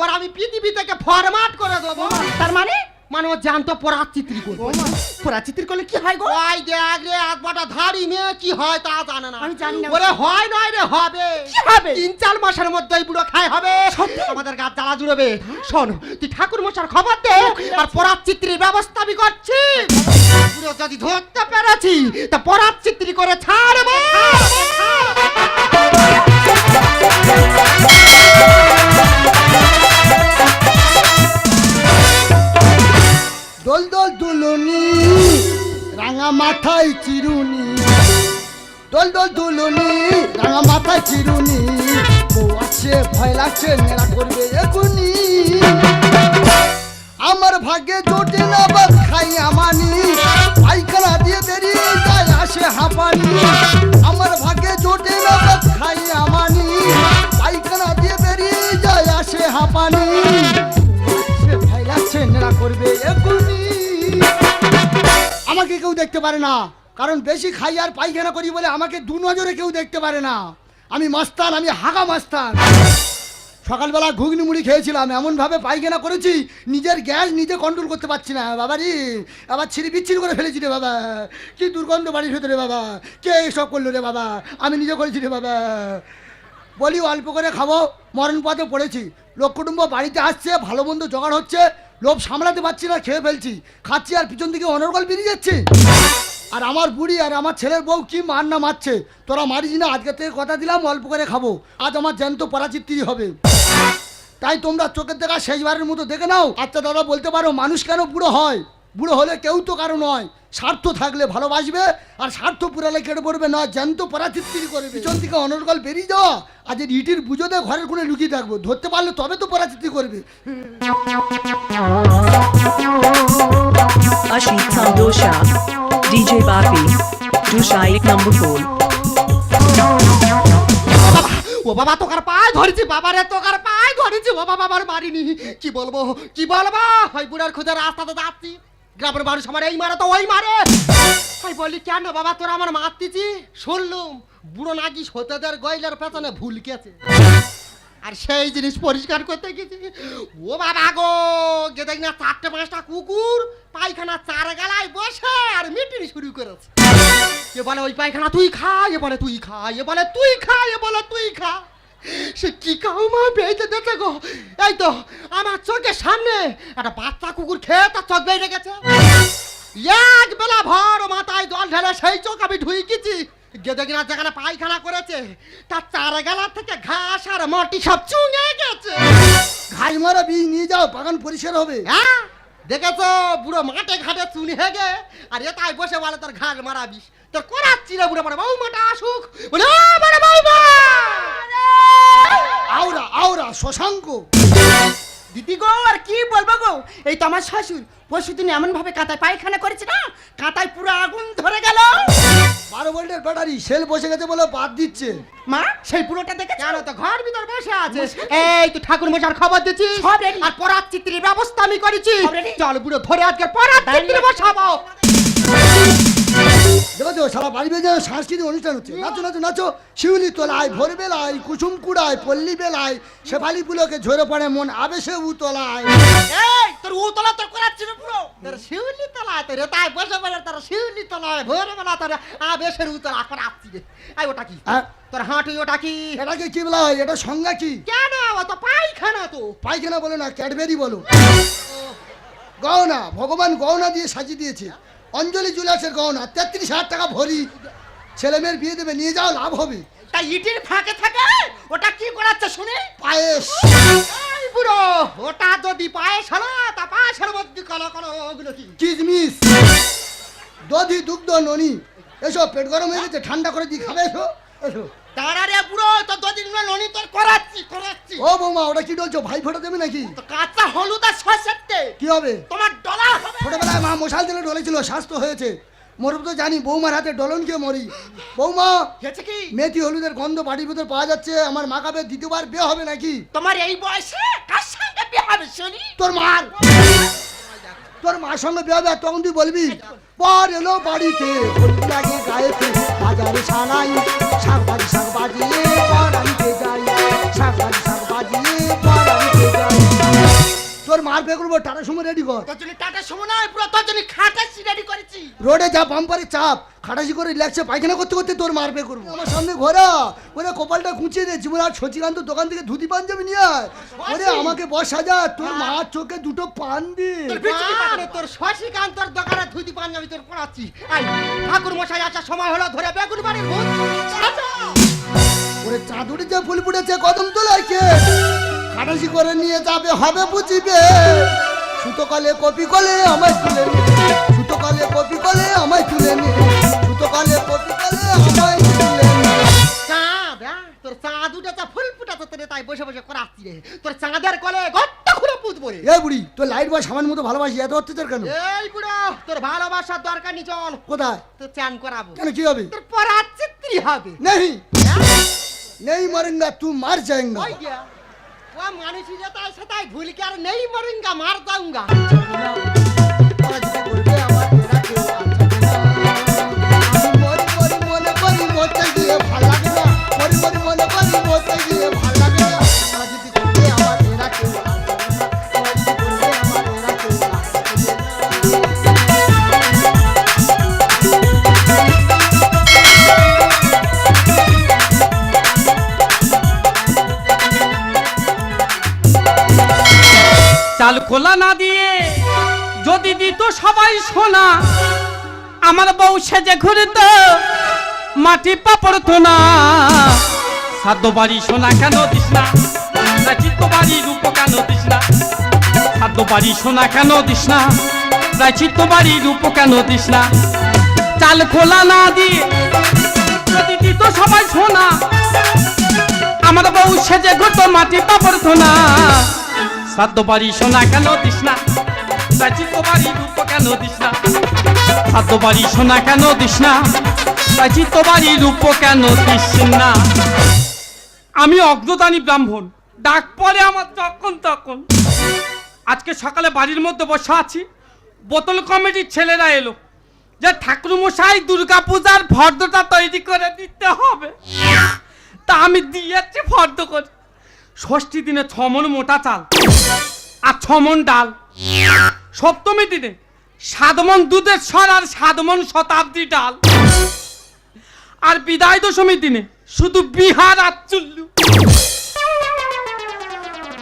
ওর আমি পৃথিবী থেকে ফরমাট করে দেবো। তার মানে? মানে ও জানতো পরাত চিত্রি করব। পোড়া চিত্র করলে কি হয় গো? ওই দেখ রে একবারটা ধাড়ি মেয়ে কি হয় তা জানে না। আমি জানি না। ওরে হয় নয় রে হবে। কি হবে? তিন চার মাসের মধ্যে এই বুড়ো খাই হবে। সত্যি? আমাদের গাছ জ্বালা জুড়বে। শোন তুই ঠাকুর মশার খবর দে আর পরাত চিত্রির ব্যবস্থা আমি করছি। বুড়ো যদি ধরতে পেরেছি তা পরাত চিত্রি করে ছাড়বো। দোল দোল দুলুনি, রাঙা মাথায় চিরুনি। দোল দোল দুলুনি, রাঙা মাথায় চিরুনি। বউ আছে ভয় লাগছে নেড়া করবে এখুনি। আমার ভাগ্যে জোটে না বাদ খাই আমানি। পায়খানা দিয়ে বেরিয়ে যায় আসে হাঁপানি। আমার ভাগ্যে জোটে না বাদ খাই আমানি। নেড়া করবে এখুনি আমাকে কেউ দেখতে পারে না। কারণ বেশি খাই আর পায়খানা করি বলে আমাকে দু নজরে কেউ দেখতে পারে না। আমি মাস্তান, আমি হাগা মাস্তান। সকালবেলা ঘুগনি মুড়ি খেয়েছিলাম। এমনভাবে পায়খানা করেছি, নিজের গ্যাস নিজে কন্ট্রোল করতে পারছি না। বাবা রে, আবার ছিঁড়ি বিচ্ছিরি করে ফেলেছি রে বাবা। কি দুর্গন্ধ বাড়ির ভেতরে বাবা। কে এসব করল রে বাবা? আমি নিজে করেছি রে বাবা। বলি অল্প করে খাব মরণ পথে পড়েছি। লোক কুটুম্ব বাড়িতে আসছে, ভালো মন্দ জোগাড় হচ্ছে। লোভ সামলাতে পারছি না, খেয়ে ফেলছি। খাচ্ছি আর পিছন দিকে অনর্গল বেরিয়ে যাচ্ছে। আর আমার বুড়ি আর আমার ছেলের বউ কি মার না মারছে? তোরা মারিস না, আজকে থেকে কথা দিলাম, অল্প করে খাব। আজ আমার জ্যান্ত পরাচিত্রি হবে। তাই তোমরা চোখের দেখা শেষবারের মতো দেখে নাও। আচ্ছা দাদা, বলতে পারো, মানুষ কেন বুড়ো হয়? বুড়ো হলে কেউ তো কারও নয়। স্বার্থ থাকলে ভালোবাসবে আর স্বার্থ পুরালে কেটে পড়বে না জ্যান্ত পরাচিত্রি করবে। পিছন থেকে অনর্গল বেরিয়ে যাওয়া আজ ইটির পুজোতে ঘরের কোণে লুকিয়ে থাকব ধরতে পারলে তবে তো পরাচিত্রি করবে। Ashita Dosha, DJ Bapi, Dushai number 4. ও বাবা তোকার পায়ে ধরেছি বাবারে তোকার পায়ে ধরেছি ও বাবা আমার মারিনি কি বলব কি বলব? ওই বুড়ার খুঁজে রাস্তাতে যাচ্ছি। গ্রামের মানুষ আমার এই মারে তো ওই মারে। আমি বলি, কেন বাবা তোরা আমার মারতেছি? শুনলুম, বুড়ো নাকি সতেদের গয়লার পেছনে ভুল গেছে। আর সেই জিনিস পরিষ্কার করতে গেছি। ও বাবা গো গে দেখ না চারটে পাঁচটা কুকুর পায়খানা চার গালায় বসে আর মিটিং শুরু করেছে। এ বলে, ওই পায়খানা তুই খা, এ বলে, তুই খা, এ বলে, তুই খা, এ বলে, তুই খা। সে কি কাউ মা বেঁচে দিতে গো? এই তো সামনে একটা বাচ্চা কুকুর খেয়ে তার চোখ বেড়ে গেছে এক বেলা ভর মাথায় জল ঢেলে সেই চোখ আমি ঢুইকেছি। গেদে কিনা যেখানে পায়খানা করেছে তার চার গেলা থেকে ঘাস আর মাটি সব চুঙে গেছে। ঘাস মারা বীজ নিয়ে যাও বাগান পরিষ্কার হবে। হ্যাঁ দেখেছ? বুড়ো মাঠে ঘাটে চুনি হেগে আর এটাই বসে বলে তোর ঘাস মারাবিস তোর করাচ্ছি না বুড়ো মানে বউ মাটা আসুক। বলে ও মানে আওরা আওরা শশাঙ্ক। দিদি গো আর কি বলব গো? এই তো আমার শ্বশুর। পরশুদিন এমন ভাবে কাঁথায় পায়খানা করেছে না? কাঁথায় পুরো আগুন ধরে গেল। বারো ভোল্টের ব্যাটারি সেল বসে গেছে বলে বাদ দিচ্ছে মা সেই পুরোটা দেখে কেন? তো ঘর ভিতর বসে আছে। এই তো ঠাকুর মশার খবর দিচ্ছি। আর পরাত চিত্রের ব্যবস্থা আমি করেছি। চল বুড়ো ধরে আজকে পরাত চিত্রে বসাবো। দেখো সারা বাড়ি বেজে সাংস্কৃতিক অনুষ্ঠান হচ্ছে। নাচো নাচো নাচো। শিউলি তোলায় ভোর কুসুম কুড়ায় পল্লী বেলায় শেফালি পুলোকে ঝরে পড়ে মন আবেশে উতলায়। এই তোর উতলা তোর করাচ্ছি পুরো। তোর শিউলি তলায় তোর তাই বসে বলে তোর শিউলি তলায় ভোরে তোর আবেশের উতলা করাচ্ছি রে। ওটা কি? তোর হাঁটুই ওটা কি? এটাকে কি বলা হয়? এটা সংজ্ঞা কি? কেন? ও তো পায়খানা তো। পায়খানা বলো না ক্যাডবেরি বলো। গহনা ভগবান গহনা দিয়ে সাজিয়ে দিয়েছে। অঞ্জলি জুলাসের গহনা তেত্রিশ হাজার টাকা ভরি। ছেলে মেয়ের বিয়ে দেবে নিয়ে যাও লাভ হবে। তা ইটির ফাঁকে থাকে? ওটা কি করাচ্ছে শুনে? পায়েস। পুরো বুড়ো ওটা যদি পায়েস হলো তা পায়েসের মধ্যে কলো কলো ওগুলো কি? কিজমিস দধি দুগ্ধ ননি এসো পেট গরম হয়ে গেছে ঠান্ডা করে দিয়ে খাবে এসো এসো। তারারে বুড়ো তো দুদিন ননি তোর করাচ্ছি করাচ্ছি। ও বৌমা ওটা কি বলছো ভাই ফোটা দেবে নাকি? তো কাঁচা হলুদ আর সরষের তেল। কি হবে? তোমার ডলা হবে। ছোটবেলায় মা মশাল দিলে ডলেছিল স্বাস্থ্য হয়েছে। মরব তো জানি বৌমার হাতে ডলন খেয়ে মরি। বৌমা হয়েছে কি? মেথি হলুদের গন্ধ বাড়ির ভিতর পাওয়া যাচ্ছে আমার মা কাবে দ্বিতীয়বার বিয়ে হবে নাকি? তোমার এই বয়সে কার সঙ্গে বিয়ে হবে শুনি? তোর মার। তোর মার সঙ্গে বিয়ে হবে তখন তুই বলবি পর এলো বাড়িতে গায়েতে শাকবাজি সারাই শাকবাজি শাক বাজিয়ে পড়াইতে রেডি কর। তোর জন্য টাটার সময় পুরো তোর জন্য খাটাচ্ছি রেডি করেছি। রোডে যা বাম্পারে চাপ খাটাসি করে রিল্যাক্সে পায়খানা করতে করতে তোর মারবে করব। আমার সামনে ঘোরা ওরে কপালটা খুঁচিয়ে দে জীবন আর সচিকান্ত দোকান থেকে ধুতি পাঞ্জাবি নিয়ে আয়। ওরে আমাকে বস হাজা তোর মার চোখে দুটো পান দি। তোর বিচুলি আরে পাঠানো। তোর শশীকান্ত তোর দোকানে ধুতি পাঞ্জাবি তোর পড়াচ্ছি ঠাকুর মশাই আসার সময় হলো ধরে বেগুন বাড়ির ভূত ওরে চাঁদুরি যে ফুল ফুটেছে কদম তোলায় কে? খাটাসি করে নিয়ে যাবে হবে বুঝিবে সুতো কলে কপি কলে আমার সুতো কলে কপি কলে এ বুড়ি তোর লাইট বা সামান মতো ভালোবাসি এত অত্যাচার কেন? এই বুড়ো তোর ভালোবাসার দরকার নি চল। কোথায়? তোর চান করাবো। কেন কি হবে? তোর পরার চিত্রি হবে। নেই। হ্যাঁ? নেই মারেঙ্গা তুই মার যায়েঙ্গা ও মানুষই যেটা আছে তাই ভুল কি আর নেই মরেঙ্গা মার। আমি মরি মরি মনে করি মরতে গিয়ে ভালো লাগে না। মরি মরি মনে করি মরতে গিয়ে ভালো চাল খোলা না দিয়ে যদি দিত সবাই সোনা, আমার বউ সেজে ঘুরত, মাটি পাপড় না সাধ্য বাড়ি সোনা কেন দিস না? চিত্ত বাড়ি রূপ কেন দিস না? সাধ্য বাড়ি সোনা কেন দিস না? চিত্ত বাড়ি রূপ কেন দিস না? চাল খোলা না দিয়ে যদি দিত সবাই সোনা, আমার বউ সেজে ঘুরত, মাটি পাপড় না সাধ্য বাড়ি সোনা কেন দিস না? চাচিত বাড়ি রূপ কেন না? সাধ্য বাড়ি সোনা কেন দিস না? চাচিত বাড়ি রূপ কেন দিস না? আমি অগ্রদানী ব্রাহ্মণ, ডাক পরে আমার যখন তখন। আজকে সকালে বাড়ির মধ্যে বসে আছি, বোতল কমিটির ছেলেরা এলো, যে ঠাকুরমশাই দুর্গা পূজার ফর্দটা তৈরি করে দিতে হবে। তা আমি দিয়েছি ফর্দ করে। ষষ্ঠী দিনে ছমন মোটা চাল আর ছমন ডাল। সপ্তমী দিনে সাতমন দুধের স্বর আর সাতমন শতাব্দী ডাল। আর বিদায় দশমী দিনে শুধু বিহার আর চুল্লু।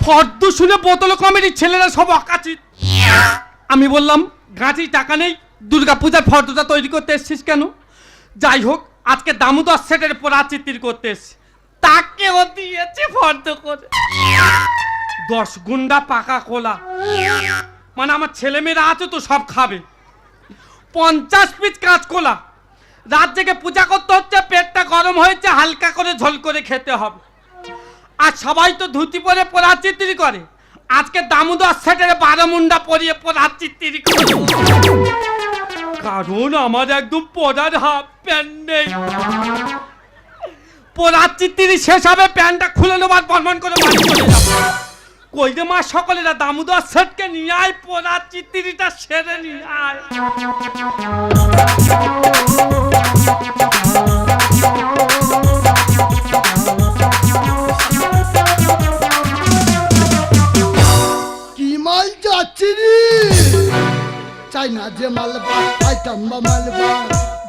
ফর্দ শুনে বোতল কমিটির ছেলেরা সব অকাচিত। আমি বললাম গাঁচি টাকা নেই দুর্গা পূজার ফর্দটা তৈরি করতে এসছিস কেন? যাই হোক, আজকে দামোদর সেটের পর পরাচিত্র করতে এসছি। তাকেও দিয়েছে ফর্দ করে। দশ গুন্ডা পাকা কোলা মানে আমার ছেলে মেয়েরা আছে তো সব খাবে। পঞ্চাশ পিস কাঁচকোলা রাত জেগে পূজা করতে হচ্ছে, পেটটা গরম হয়েছে, হালকা করে ঝোল করে খেতে হবে। আর সবাই তো ধুতি পরে পরাচিত্রি করে। আজকে দামোদর সেটের বারো মুন্ডা পরিয়ে পরাচিত্রি করে। কারণ আমার একদম পরার হাফ প্যান্ট নেই। পরাচিত্রি শেষ হবে, প্যান্টটা খুলে নেবার বর্মন করে কই রে মা সকলেরা দামোদর সেটকে নিয়ে আয় পরাচিত্রিটা সেরে নিয়ে আয়। কি মাল যাচ্ছে রে? চাই না যে মালবা আইটাম বা মালবা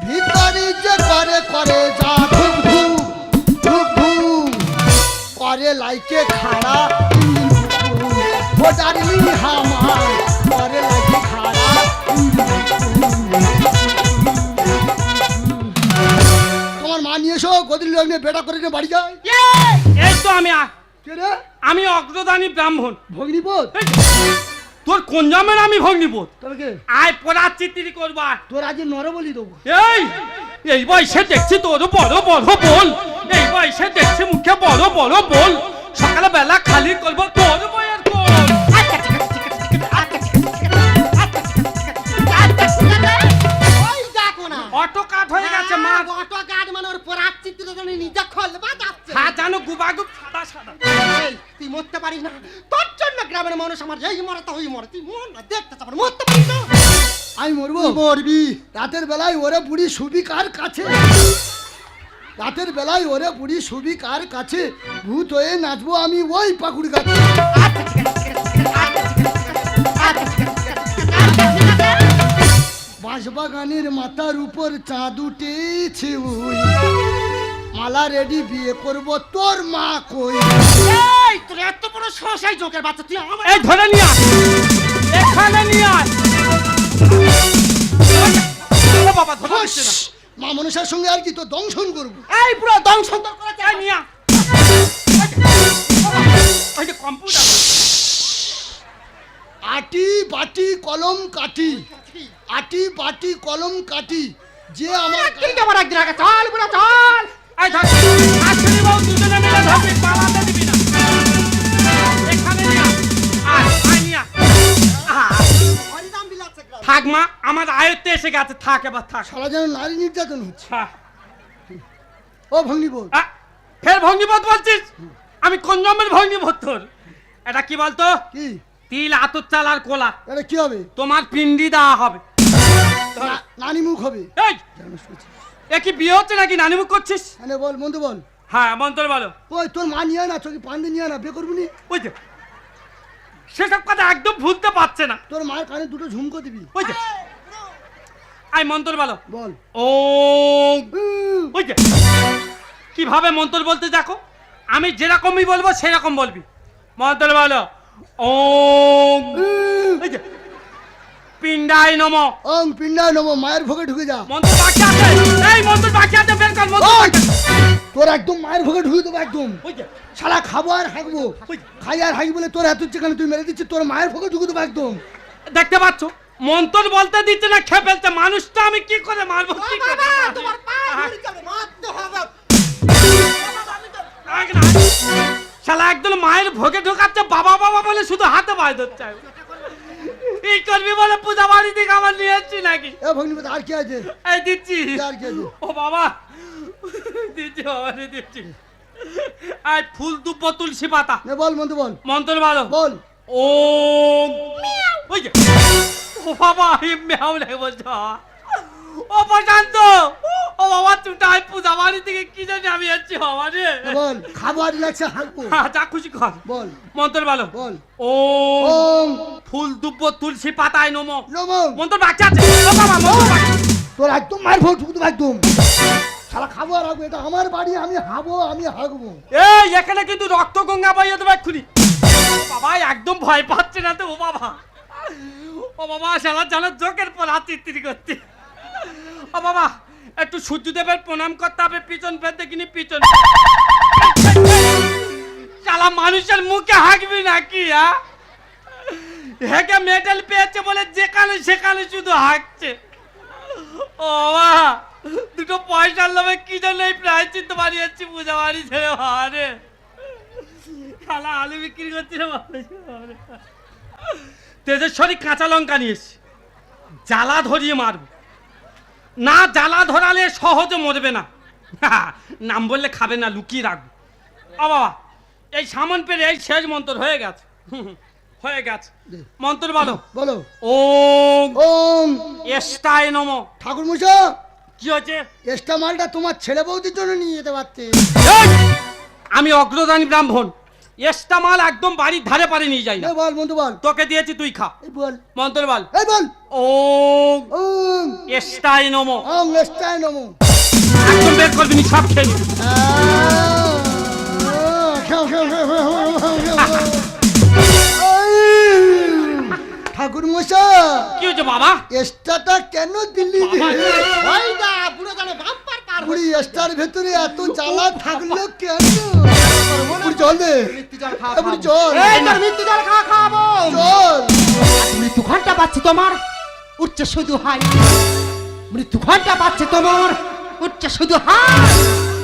ভিতরে যে করে করে যা ধুক ধুক ধুক ধুক করে লাইকে খাড়া হামার তোমার মা নিয়ে এসো গদির লোক নিয়ে বেটা করে নিয়ে বাড়ি যায় এই তো আমি আ- কে রে? আমি অগ্রদানী ব্রাহ্মণ। ভগ্নিপথ তোর কোন জমের আমি ভগ্নিবোধ তবে কে? আয় পরাচিত্রি করবার তোর আজ নরে বলি দেবো। এই এই বয়সে দেখছি তোর বড় বড় বল। এই বয়সে দেখছি মুখে বড় বড় বল। সকালে বেলা খালি করব তোর বয়ের ওই দেখো না অটো কাট হয়ে গেছে মা অটো কাজ মানে ওর পরার চিত্র জন্য নিজে খলবা যাচ্ছে হ্যাঁ জানো গুবাগুব সাদা সাদা। এই, তুই মরতে পারিস না। তোর জন্য গ্রামের মানুষ আমার এই মরে তো ওই মরে। তুই মর না দেখতে চাপ মরতে পারিস না। আমি মরবো। মরবি। রাতের বেলায় ওরে বুড়ি সুবি কার কাছে? রাতের বেলায় ওরে বুড়ি সুবি কার কাছে? ভূত হয়ে নাচবো আমি ওই পাকুড়ি গাছে বাঁশবাগানের মাথার উপর চাঁদ উঠেছে ওই। মালা রেডি বিয়ে করব তোর মা কই? এই তোর এত বড় সসাই জোকের বাচ্চা তুই আমার এই ধরে নিয়ে আয়। এখানে নিয়ে আয়। বাবা ধরে ফস! না মা মনসার সঙ্গে আর কি তো দংশন করব? এই পুরো দংশন তোর করেছে এই নিয়ে আয়। ওই যে কম্পিউটার আটি বাটি কলম কাটি আটি বাটি কলম কাটি যে আমার একদিন কে আমার একদিন আগে? চল পুরো চল। এই ধর আসলে বাবু দুজনে মিলে ধরবি পালাতে দিবি না। এখানে নিয়ে গ্রাম থাক মা আমার আয়ত্তে এসে গেছে। থাক এবার থাক। সারা যেন নারী নির্যাতন হচ্ছে। হ্যাঁ। ও ভগ্নি বল আ, ফের ভঙ্গিপথ বলছিস? আমি কোন জন্মের ভঙ্গিপথ তোর? এটা কি বলতো? কি? তিল আতর চাল আর কোলা। এটা কি হবে? তোমার পিন্ডি দেওয়া হবে। নানি মুখ হবে। এই! এ কি বিয়ে হচ্ছে নাকি? নানিমুখ করছিস? মানে বল মন্দ বল। হ্যাঁ মন্তর বলো ওই তোর মা নিয়ে না চোখে পান্ডে নিয়ে না বে করবি নি? ওই যে সেসব কথা একদম ভুলতে পারছে না। তোর মায়ের কানে দুটো ঝুমকো দিবি। ওই যে আই মন্তর বলো বল। ও ওই যে কীভাবে মন্তর বলতে দেখো? আমি যেরকমই বলব সেরকম বলবি। মন্তর বলো। ও ওই যে পিন্ডাই নম ওং পিন্ডায় নম মায়ের ভোগে ঢুকে যা মন্ত্র বাকি আছে এই মন্ত্র বাকি আছে বের কর মন্ত্র। তোর একদম মায়ের ভোগে ঢুকে দেবো একদম ওই সারা খাব আর হাঁকবো খাই আর হাঁকি বলে তোর এত যেখানে তুই মেরে দিচ্ছিস তোর মায়ের ভোগে ঢুকে দেবো একদম দেখতে পাচ্ছ মন্তর বলতে দিচ্ছে না খেয়ে ফেলছে মানুষটা আমি কি করে মারবো কি করে তোমার যাবে মারতে হবে আগ না। শালা একদম মায়ের ভোগে ঢোকাচ্ছে বাবা বাবা বলে শুধু হাতে পায়ে ধরছে। এই করবি বলে পূজা বাড়ি থেকে আমার নিয়ে এসছি নাকি? এ ভগ্নিপতি আর কি আছে? এই দিচ্ছি। আর কি আছে? ও বাবা দিচ্ছি বাবা দিচ্ছি। আই ফুল দুব্ব তুলসী পাতা। নে বল মন্দ বল। মন্ত্র ভালো বল। ও ওই যে। ও বাবা এই মেয়াও লাগে বলছো ও প্রশান্ত! ও বাবা তুমি তাই পূজা বাড়ি থেকে কি জানি আমি যাচ্ছি বাবা রে? বল লাগছে হ্যাঁ, যা খুশি কর। বল। মন্ত্র ভালো। বল। ও ফুল দুব্ব তুলসী পাতায় নমো। নম। মন্ত্র বাচ্চা আছে। ও বাবা মন্ত্র তোর একদম দেবো একদম। সারা খাব আর হাঁকবো এটা আমার বাড়ি আমি হাবো আমি হাঁকবো। এই এখানে কিন্তু রক্ত গঙ্গা বাইয়ে দেবে এক্ষুনি। বাবা একদম ভয় পাচ্ছে না তো ও বাবা। ও বাবা শালা জানার চোখের পর হাত তিত্তিরি করতে। ও বাবা, একটু সূর্যদেবের প্রণাম করতে হবে, পিছন ফের দেখিনি, পিছন। শালা মানুষের মুখে হাঁকবি নাকি হ্যাঁ হেকে মেডেল পেয়েছে বলে যেখানে সেখানে শুধু হাঁকছে। ও বাবা, দুটো পয়সার লোভে কি জন্য এই প্রায় চিনতে বানিয়েছি পূজা বাড়ি ছেড়ে বাবারে খালা আলু বিক্রি করছি তেজেশ্বরী কাঁচা লঙ্কা নিয়ে এসছি। জ্বালা ধরিয়ে মারব। না জ্বালা ধরালে সহজে মরবে না। নাম বললে খাবে না লুকিয়ে রাখব। বাবা এই সামন পেরে এই শেষ মন্ত্র হয়ে গেছে। হয়ে গেছে। মন্ত্র বলো। বলো। ওম। ওং এস্তায় নম। ঠাকুর মশা কি হচ্ছে এক্সট্রা মালটা তোমার ছেলে বৌদির জন্য নিয়ে যেতে পারতে। আমি অগ্রদানী ব্রাহ্মণ। এক্সট্রা মাল একদম বাড়ির ধারে পারে নিয়ে যাই না। বল বন্ধু বল। তোকে দিয়েছি তুই খা। এই বল। মন্ত্র বল। এই বল। ও এস্তায় নম। ওং নমো। একদম বের করবি নি সব খেয়ে ঠাকুর মশা কি হচ্ছে বাবা? এক্সট্রাটা কেন দিল্লি পুরো জানে বাম্পার পার বুড়ি এক্সট্রার ভেতরে এত জ্বালা থাকল কেন? বুড়ি চল দে। বুড়ি জল। এই তোর মৃত্যু জল খাওয়া খাওয়াবো জল। মৃত্যু ঘণ্টা পাচ্ছে তোমার। উঠছে শুধু হাই। মৃত্যু ঘণ্টা পাচ্ছে তোমার। উঠছে শুধু হাই।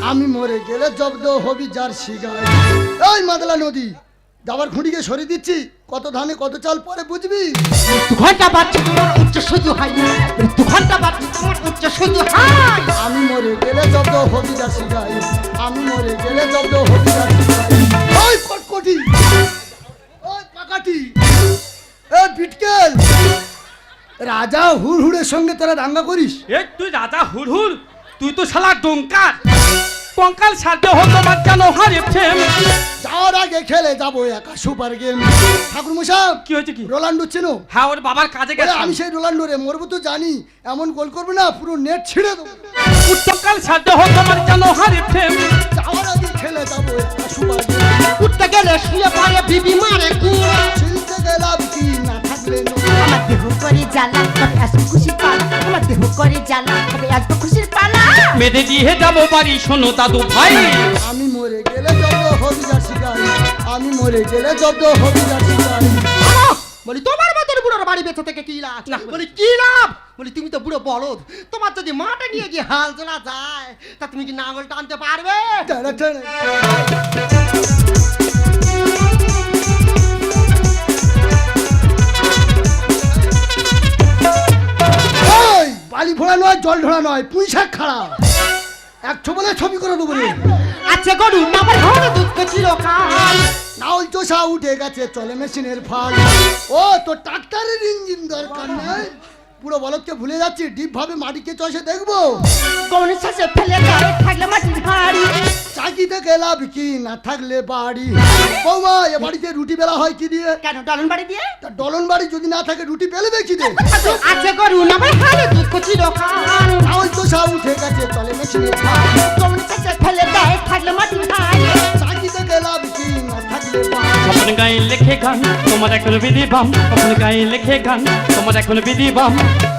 আমি মরে গেলে জব্দ হবি যার শিগায়। এই মাদলা নদী। যাবার খুঁড়িকে সরিয়ে দিচ্ছি। কত ধানে কত চাল পরে বুঝবি? ঘণ্টা পাচ্ছে তোমার উঠছে শুধু হাই মৃত্যু ঘণ্টা তোমার উঠছে শুধু হাই আমি মরে গেলে জব্দ হবি শিগায় আমি মরে গেলে জব্দ হবি শিগায় ওই কটকটি। ওই পাকাটি। এ বিটকেল। রাজা হুড়হুড়ের সঙ্গে তোরা দাঙ্গা করিস? এ তুই রাজা হুড়হুড়? তুই তো শালা ডোঙ্কার কঙ্কাল সাধ্য হো তোমার যেন হারে ফেম যাওয়ার আগে খেলে যাব একা সুপার গেম। ঠাকুর মশাই কি হয়েছে কি? রোলান্ডো চেনো? হ্যাঁ ওর বাবার কাজে গেছে। আমি সেই রোলান্ডো রে মরবো তো জানি এমন গোল করব না পুরো নেট ছিঁড়ে দেবো। কঙ্কাল সাধ্য হো তোমার যেন হারে ফেম যাওয়ার আগে খেলে যাব একা সুপার গেম। উঠতে গেলে শুয়ে পড়ে বিবি মারে কুয়া ছিলতে গেলাম কি না থাকলে আমার দেহ করে জ্বালা তবে আসবে খুশির পালা। আমার দেহ করে জ্বালা তবে আসবে খুশির পালা। মেরে দিয়ে যাব বাড়ি। শোনো দাদু ভাই। আমি মরে গেলে যত হবি শিকারি। আমি মরে গেলে যত হবি শিকারি। বলি তোমার মতন বুড়োর বাড়ি বেঁচে থেকে কি লাভ? বলি কি লাভ? বলি তুমি তো বুড়ো বলদ। তোমার যদি মাঠে নিয়ে গিয়ে হাল তোলা যায় তা তুমি কি নাঙল টানতে পারবে? বালি ফোড়া নয় জল ঢোড়া নয় পুঁই শাক খাড়া। একশো বলে ছবি করে দেবো রে। আচ্ছা গরু আমার ঘরে দুঃখ চিরকাল নাউল চোষা উঠে গেছে চলে মেশিনের ফাল। ও তো ট্রাক্টরের ইঞ্জিন দরকার নাই। পুরো বলদকে ভুলে যাচ্ছি ডিপ ভাবে মাটিকে চষে দেখব। কোন শেষে ফেলে গায়ে থাকলে মাটির হাড়ি চাকিতে গেলাম কি না থাকলে বাড়ি? বৌমা এ বাড়িতে রুটি বেলা হয় কি দিয়ে? কেন ডালন বাড়ি দিয়ে? তা ডলন বাড়ি যদি না থাকে রুটি পেলে দেখি দে আচ্ছা গরু আমার ঘরে দুঃখ ফেলে গায়ে থাকলে মাটির হাড়ি চাকিতে গেলাম কি না থাকলে বাড়ি গায়ে লেখে গান তোমার এখন বিধি বাম। কখন গায়ে লেখে গান তোমার এখন বিধি বাম।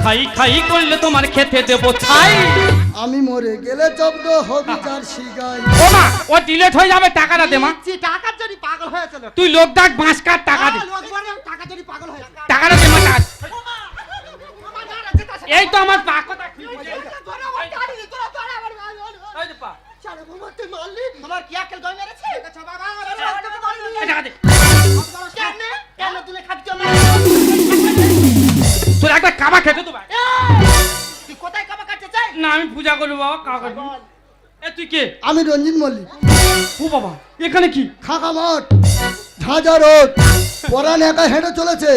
খাই খাই করলে তোমার খেতে দেবো ছাই। আমি মরে গেলে জব্দ হবি যার শিগাই। ও মা ও ডিলেট হয়ে যাবে টাকাটা দে মা। যে টাকার জন্য পাগল হয়েছিল তুই লোক ডাক বাঁশ কাট টাকা দে। লোক বলে টাকা জন্য পাগল হয়েছে টাকাটা দে মা এই তো আমার পা কাবা খেতে তো ভাই তুই কোথায় কাবা কাটতে চাই না আমি পূজা করব বাবা কাকা করব এ তুই কে? আমি রঞ্জিত মল্লিক। ও বাবা এখানে কি? খাকা মঠ ঝাঁঝা রোড পরান একা হেঁটে চলেছে।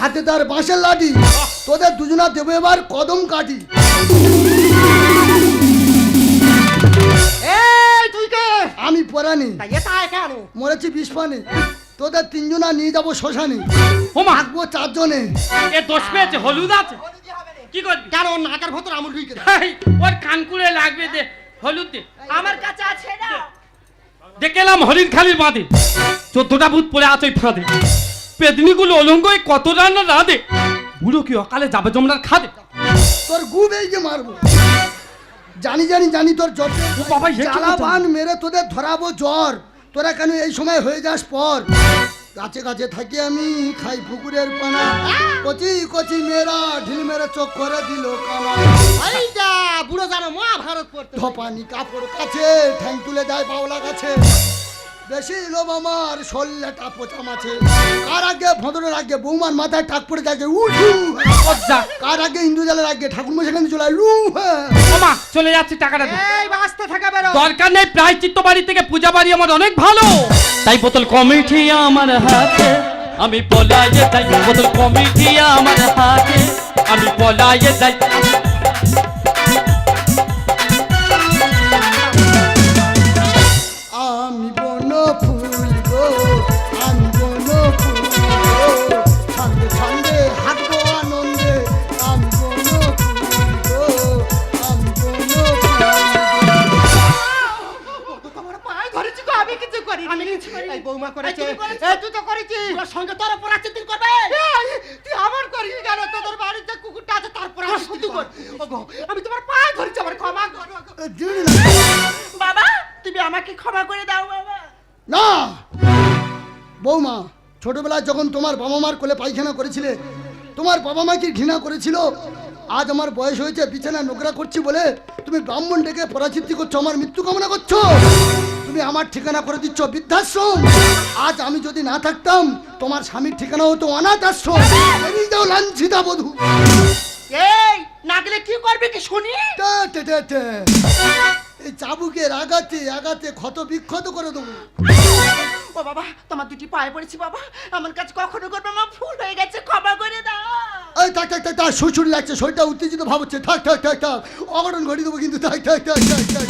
হাতে তার বাঁশের লাঠি তোদের দুজনা দেবো এবার কদম কাটি এই তুই কে? আমি পরানি মরেছি বিষ পানি। তোদের তিনজনা নিয়ে যাব শ্মশানে। ও মা। থাকব চারজনে। এ দোষ পেয়েছে হলুদ আছে। কি করবি? কেন ওর নাকের ভেতর আমুল ঢুকে ওর কানকুড়ে লাগবে দে হলুদ। দে আমার কাছে আছে না দেখলাম হরিণ খালির বাঁধে। চোদ্দটা ভূত পড়ে আছে ওই ফাঁদে। পেদনিগুলো অলঙ্গই কত রান্না রাঁধে। বুড়ো কি অকালে যাবে জমনার খাদে? তোর গু বেইকে মারবো। জানি জানি জানি তোর জ্বর। বাবা, এ কি জ্বালা কথা? বান মেরে তোদের ধরাবো জ্বর। তোরা কেন এই সময় হয়ে যাস পর? গাছে কাছে থাকি আমি খাই পুকুরের পানা। কচি কচি মেরা ঢিল মেরে চোখ করে দিল কানা। এই যা বুড়ো জানো মহাভারত পড়তে ধপানি কাপড় কাছে ঠ্যাং তুলে যায় বাউলা গাছে। বেশি লোভ আমার শরীরটা পোচা মাছে কার আগে ভদরের আগে বৌমার মাথায় টাক পড়ে থাকে উঠু কার আগে ইন্দুজালের আগে ঠাকুর সেখানে চলে লু হ্যাঁ মা চলে যাচ্ছে টাকাটা এই বাঁচতে থাকা বেরো দরকার নেই প্রায় চিত্ত বাড়ি থেকে পূজা বাড়ি আমার অনেক ভালো তাই বোতল কমিটি আমার হাতে আমি পলাইয়ে যাই বোতল কমিটি আমার হাতে আমি পলাইয়ে যাই না! বৌমা ছোটবেলায় যখন তোমার বাবা মার কোলে পায়খানা করেছিলে তোমার বাবা মা কি ঘৃণা করেছিল? আজ আমার বয়স হয়েছে বিছানা নোংরা করছি বলে তুমি ব্রাহ্মণ ডেকে পরাচিত্তি করছ আমার মৃত্যু কামনা করছ? তুমি আমার ঠিকানা করে দিচ্ছ বৃদ্ধাশ্রম। আজ আমি যদি না থাকতাম তোমার স্বামীর ঠিকানা হতো অনাথ আশ্রম। যাও লাঞ্ছিতা বধূ। এই না গেলে কি করবে কি শুনি। এই চাবুকের আগাতে আগাতে ক্ষত বিক্ষত করে দেবো। ও বাবা তোমার দুটি পায়ে পড়েছি বাবা। আমার কাছে কখনো করবে আমার ভুল হয়ে গেছে ক্ষমা করে দাও। এই থাক থাক থাক থাক শ্বশুর লাগছে শরীরটা উত্তেজিত ভাব হচ্ছে থাক থাক থাক থাক অঘটন ঘটিয়ে দেবো কিন্তু থাক থাক থাক থাক থাক।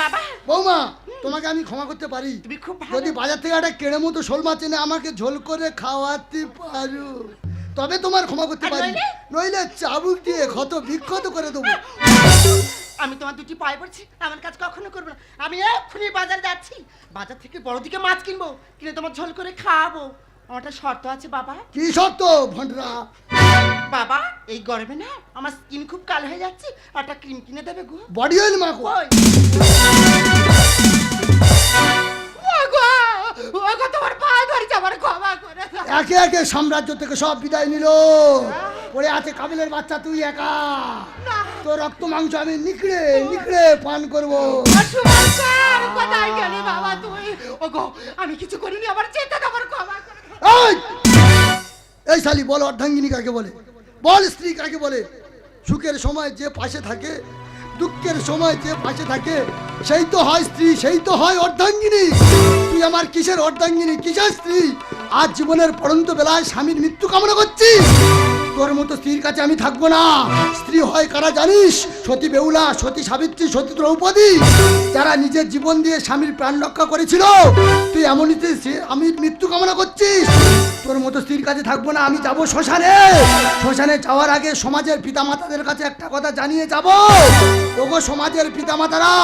বাবা। বৌমা বৌমা তোমাকে আমি ক্ষমা করতে পারি। তুমি খুব যদি বাজার থেকে একটা কেড়ে মতো শোল মাছ এনে আমাকে ঝোল করে খাওয়াতে পারো। তবে তোমার ক্ষমা করতে পারি। নইলে? চাবুক দিয়ে ক্ষত বিক্ষত করে দেবো। আমি তোমার দুটি পায়ে পড়ছি এমন কাজ কখনো করব না। আমি এক্ষুনি বাজার যাচ্ছি। বাজার থেকে বড় দিকে মাছ কিনবো কিনে তোমার ঝোল করে খাওয়াবো। আমার একটা শর্ত আছে বাবা। কি শর্ত ভন্ডরা বাবা এই গরমে না আমার স্কিন খুব কালো হয়ে যাচ্ছে একটা ক্রিম কিনে দেবে গো। বডি অয়েল মাখো ওই। ওগো ওগো তোমার একে একে সাম্রাজ্য থেকে সব বিদায় নিল। পড়ে আছে কাবিলের বাচ্চা তুই একা। তোর রক্ত মাংস আমি নিকড়ে নিকড়ে পান করব। আমি কিছু করিনি আমার চেতা আমার ক্ষমা এই! এই শালি বল অর্ধাঙ্গিনী কাকে বলে? বল স্ত্রী কাকে বলে? সুখের সময় যে পাশে থাকে দুঃখের সময় যে পাশে থাকে, সেই তো হয় স্ত্রী, সেই তো হয় অর্ধাঙ্গিনী। তুই আমার কিসের অর্ধাঙ্গিনী? কিসের স্ত্রী? আজ জীবনের পড়ন্ত বেলায় স্বামীর মৃত্যু কামনা করছিস? তোর মতো স্ত্রীর কাছে আমি থাকব না। স্ত্রী হয় কারা জানিস? সতী বেউলা, সতী সাবিত্রী, সতী দ্রৌপদী। যারা নিজের জীবন দিয়ে স্বামীর প্রাণ রক্ষা করেছিল, তুই এমনই আমি মৃত্যু কামনা করছিস। তোর মতো স্ত্রীর কাছে থাকব না, আমি যাব শ্মশানে। শ্মশানে যাওয়ার আগে সমাজের পিতামাতাদের কাছে একটা কথা জানিয়ে যাব। ওগো সমাজের পিতামাতারা,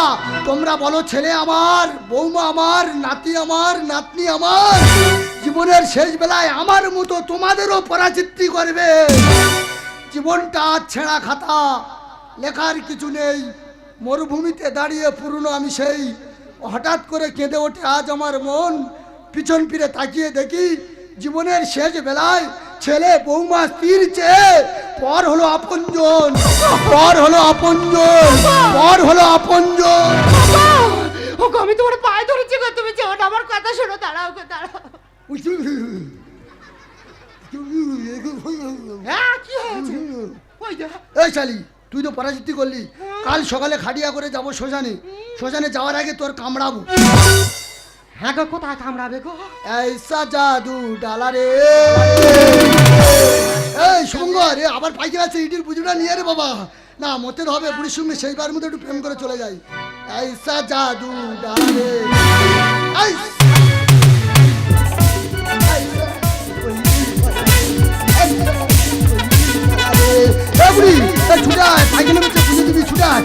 তোমরা বলো ছেলে আমার, বৌমা আমার, নাতি আমার, নাতনি আমার। জীবনের শেষ বেলায় আমার মতো তোমাদেরও পরাচিত্রি করবে। জীবনটা ছেঁড়া খাতা। লেখার কিছু নেই। মরুভূমিতে দাঁড়িয়ে পুরনো আমি সেই। হঠাৎ করে কেঁদে ওঠে আজ আমার মন। পিছন ফিরে তাকিয়ে দেখি জীবনের শেষ বেলায় ছেলে বৌমা স্ত্রীর চেয়ে পর হলো আপনজন। পর হলো আপন আপনজন। পর হলো আপনজন। ওগো, আমি তোমার পায়ে ধরেছি তুমি যেও না আমার কথা শোনো, দাঁড়াও গো, দাঁড়াও। হ্যাঁ কি হয়েছে ওই দেখ এই শালি তুই তো পরাজিতি করলি। কাল সকালে খাটিয়া করে যাব শ্মশানে। শ্মশানে যাওয়ার আগে তোর কামড়াবো। হ্যাঁ গো কোথায় কামড়াবে গো? এইসা জাদু ডালা রে এই রে আবার পাইকার আছে ইটির পুজোটা নিয়ে রে বাবা। না মতে হবে বুড়ির সঙ্গে সেইবার মধ্যে একটু প্রেম করে চলে যাই। এইসা জাদু ডালা রে দৌড়ি ছুটায় সাইকেলের মধ্যে ছুটে দিবি ছুটায়